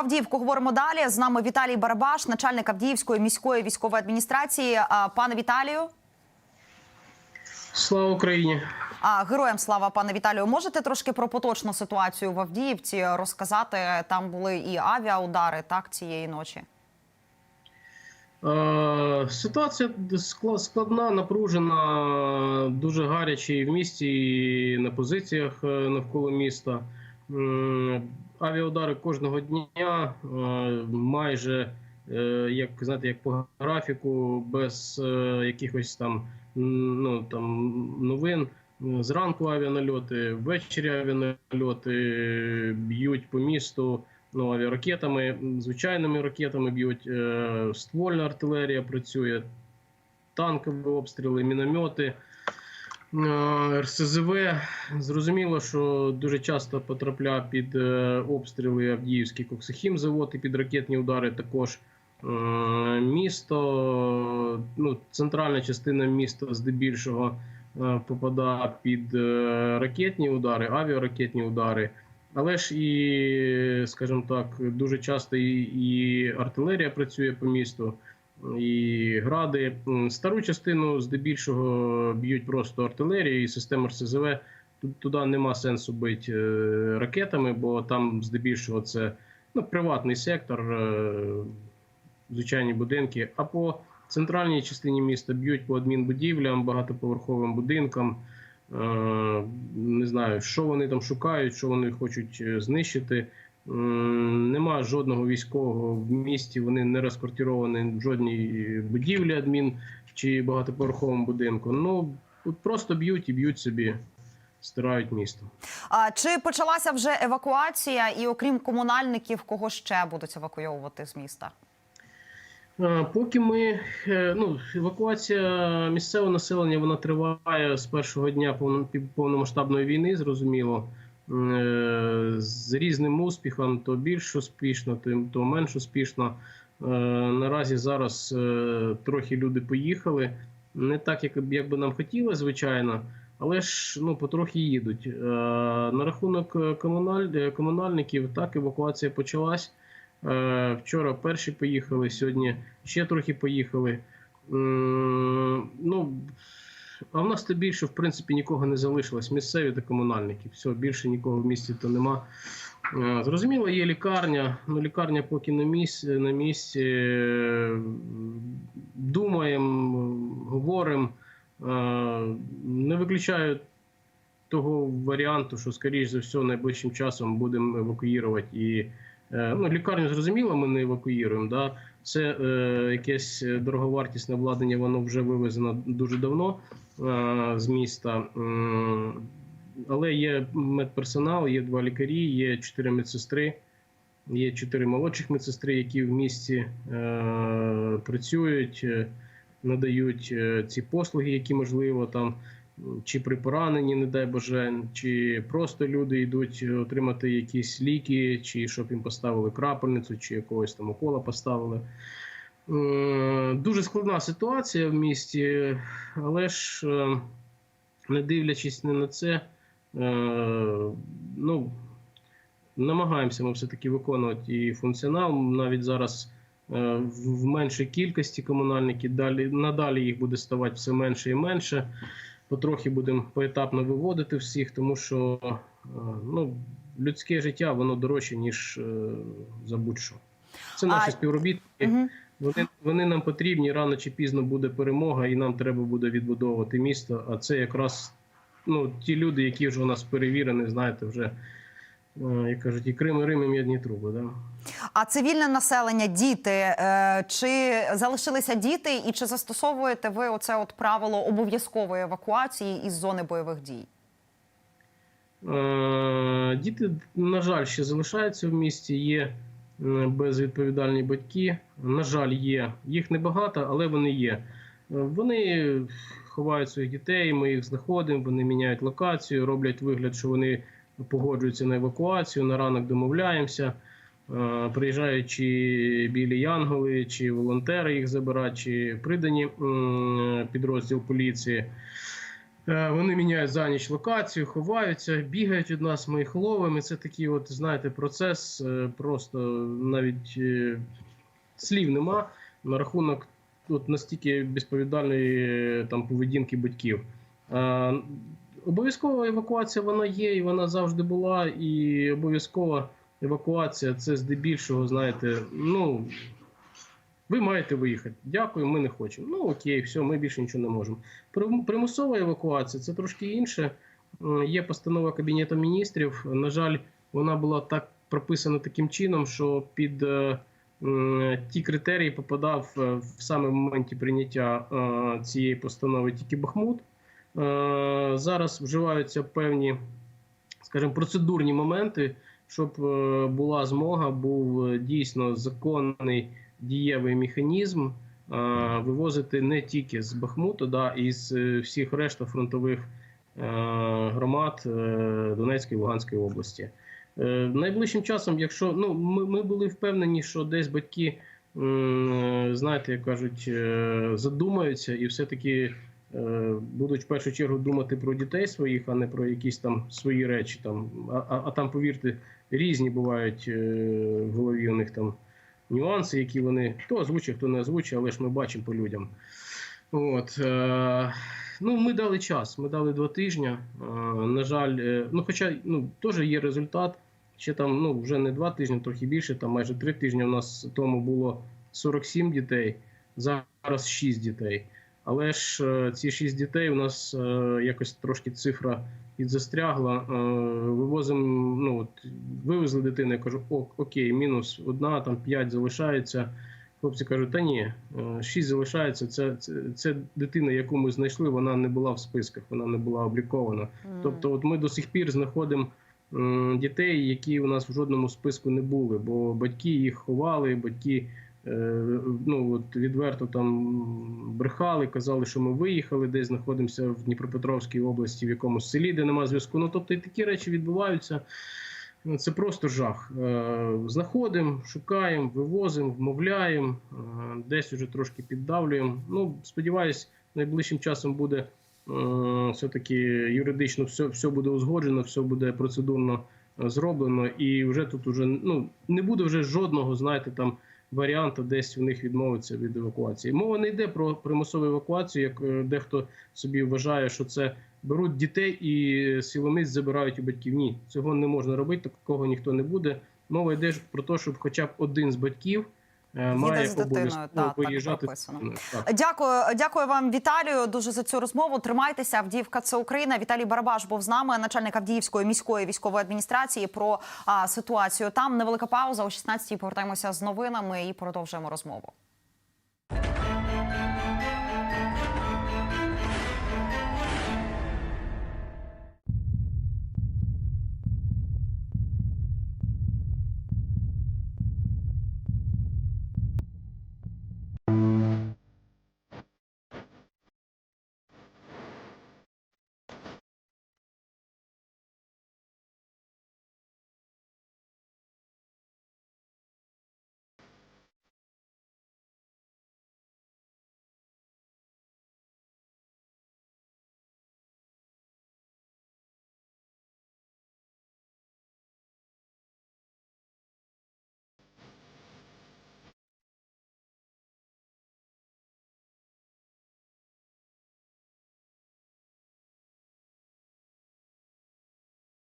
Авдіївку говоримо далі. З нами Віталій Барабаш, начальник Авдіївської міської військової адміністрації. Пане Віталію, Слава Україні! а, героям слава, пане Віталію. Можете трошки про поточну ситуацію в Авдіївці розказати? Там були і авіаудари так цієї ночі. Е, Ситуація скла- складна, напружена, дуже гаряча і в місті, і на позиціях е, навколо міста. М, Авіаудари кожного дня, е, майже е, як знаєте, як по графіку, без е, якихось там ну там новин. Зранку авіанальоти, ввечері авіанальоти б'ють по місту ну, авіаракетами, звичайними ракетами б'ють. е, Ствольна артилерія працює, танкові обстріли, міномети, е, РСЗВ. Зрозуміло, що дуже часто потрапляє під е, обстріли Авдіївський коксохімзавод і під ракетні удари також. Е, Місто, ну, центральна частина міста здебільшого е, попадає під е, ракетні удари, авіаракетні удари. Але ж і, скажімо так, дуже часто і, і артилерія працює по місту, і гради. Стару частину здебільшого б'ють просто артилерією і система РСЗВ. Туди нема сенсу бити е, ракетами, бо там здебільшого це ну, приватний сектор, е, звичайні будинки. А по центральній частині міста б'ють по адмінбудівлям, багатоповерховим будинкам. Е, Не знаю, що вони там шукають, що вони хочуть знищити. М, Нема жодного військового в місті. Вони не розквартировані в жодній будівлі адмін чи багатоповерховому будинку. Ну просто б'ють і б'ють собі, стирають місто. А чи почалася вже евакуація? І окрім комунальників, кого ще будуть евакуйовувати з міста? Поки ми е, ну евакуація місцевого населення вона триває з першого дня повно- повномасштабної війни, зрозуміло. Е, З різним успіхом, то більш успішно, то, менш успішно. Е, Наразі зараз е, трохи люди поїхали. Не так, як, як би нам хотілося, звичайно, але ж ну, потрохи їдуть. На рахунок комуналь, комунальників, так, евакуація почалась. Вчора перші поїхали, сьогодні ще трохи поїхали. Ну, а в нас то більше, в принципі, нікого не залишилось. Місцеві та комунальники. Все, більше нікого в місті то нема. Е, Зрозуміло, є лікарня. Ну, лікарня поки на місці, на місці. Е, Думаємо, говоримо. Е, Не виключаю того варіанту, що, скоріш за все, найближчим часом будемо евакуювати і Ну, лікарню зрозуміло, ми не евакуюємо. Да? Це е, якесь дороговартісне обладнання, воно вже вивезено дуже давно е, з міста. М, Але є медперсонал, є два лікарі, є чотири медсестри, є чотири молодших медсестри, які в місті е, працюють, е, надають е, ці послуги, які можливо там чи при пораненні, не дай Боже, чи просто люди йдуть отримати якісь ліки, чи щоб їм поставили крапельницю, чи якогось там укола поставили. Е, Дуже складна ситуація в місті, але ж е, не дивлячись не на це, е, ну, намагаємося ми все-таки виконувати і функціонал. Навіть зараз в меншій кількості комунальників, далі, надалі їх буде ставати все менше і менше потрохи будемо поетапно виводити всіх, тому що е, ну, людське життя воно дорожче, ніж е, за будь-що. Це наші А- співробітники. Угу. Вони, вони нам потрібні, рано чи пізно буде перемога, і нам треба буде відбудовувати місто. А це якраз ну, ті люди, які вже у нас перевірені, знаєте, вже, як кажуть, і Крим, і Рим, і м'ядні труби. Да? А цивільне населення, діти, е, чи залишилися діти, і чи застосовуєте ви оце от правило обов'язкової евакуації із зони бойових дій? Е, Діти, на жаль, ще залишаються в місті. Є е, безвідповідальні батьки. На жаль, є. Їх небагато, але вони є. Е, Вони ховають своїх дітей, ми їх знаходимо, вони міняють локацію, роблять вигляд, що вони погоджуються на евакуацію. На ранок домовляємося. Е, Приїжджають чи білі янголи, чи волонтери їх забирають, чи придані підрозділ поліції. Е, Вони міняють за ніч локацію, ховаються, бігають від нас, ми їх ловимо. І Це такий, от знаєте, процес. е, Просто навіть слів нема на рахунок от настільки безповідальної там поведінки батьків. Обов'язкова евакуація вона є, і вона завжди була. І обов'язкова евакуація це здебільшого, знаєте, ну. Ви маєте виїхати. Дякую, ми не хочемо. Ну окей, все, ми більше нічого не можемо. Примусова евакуація це трошки інше. Є постанова Кабінету міністрів. На жаль, вона була так прописана таким чином, що під е, ті критерії попадав е, в саме в моменті прийняття е, цієї постанови тільки Бахмут. Е, Зараз вживаються певні, скажімо, процедурні моменти, щоб е, була змога, був е, дійсно законний дієвий механізм вивозити не тільки з Бахмуту, да, і з всіх решта фронтових громад Донецької і Луганської області. Найближчим часом, якщо ну ми, ми були впевнені, що десь батьки, знаєте, як кажуть, задумаються і все-таки будуть в першу чергу думати про дітей своїх, а не про якісь там свої речі. Там, а, а, там, повірте, різні бувають е, в голові у них там нюанси, які вони хто озвучує, хто не озвучує, але ж ми бачимо по людям. От, е, ну, ми дали час, ми дали два тижні. Е, на жаль, е, ну, хоча ну, теж є результат. Ще там ну, вже не два тижні, трохи більше, там майже три тижні у нас тому було 47 дітей, зараз 6 дітей. Але ж е, ці 6 дітей у нас е, якось трошки цифра підзастрягла. Е, вивозимо, ну от вивезли дитину, я кажу, о, окей, мінус одна, там 5 залишається. Хлопці кажуть, та ні, 6 залишається. Це, це, це дитина, яку ми знайшли, вона не була в списках, вона не була облікована. Тобто, от ми до сих пір знаходимо дітей, які у нас в жодному списку не були, бо батьки їх ховали, батьки ну, от відверто там брехали, казали, що ми виїхали, десь знаходимося в Дніпропетровській області, в якомусь селі, де немає зв'язку. Ну тобто і такі речі відбуваються. Ну, Це просто жах. Е, Знаходимо, шукаємо, вивозимо, вмовляємо, е, десь уже трошки піддавлюємо. Ну, сподіваюсь, найближчим часом буде е, все-таки юридично все, все буде узгоджено, все буде процедурно е, зроблено, і вже тут уже ну не буде вже жодного, знаєте, там варіанту десь у них відмовиться від евакуації. Мова не йде про примусову евакуацію, як е, дехто собі вважає, що це беруть дітей і силоміць забирають у батьків. Ні, цього не можна робити, такого ніхто не буде. Мова йде про те, щоб хоча б один з батьків має з дитиною, та так, так виїжджати. прописано. Так. Дякую, дякую вам, Віталію, дуже за цю розмову. Тримайтеся. Авдіївка це Україна. Віталій Барабаш був з нами, начальник Авдіївської міської військової адміністрації. Про а, ситуацію там невелика пауза. О 16-й повертаємося з новинами і продовжуємо розмову.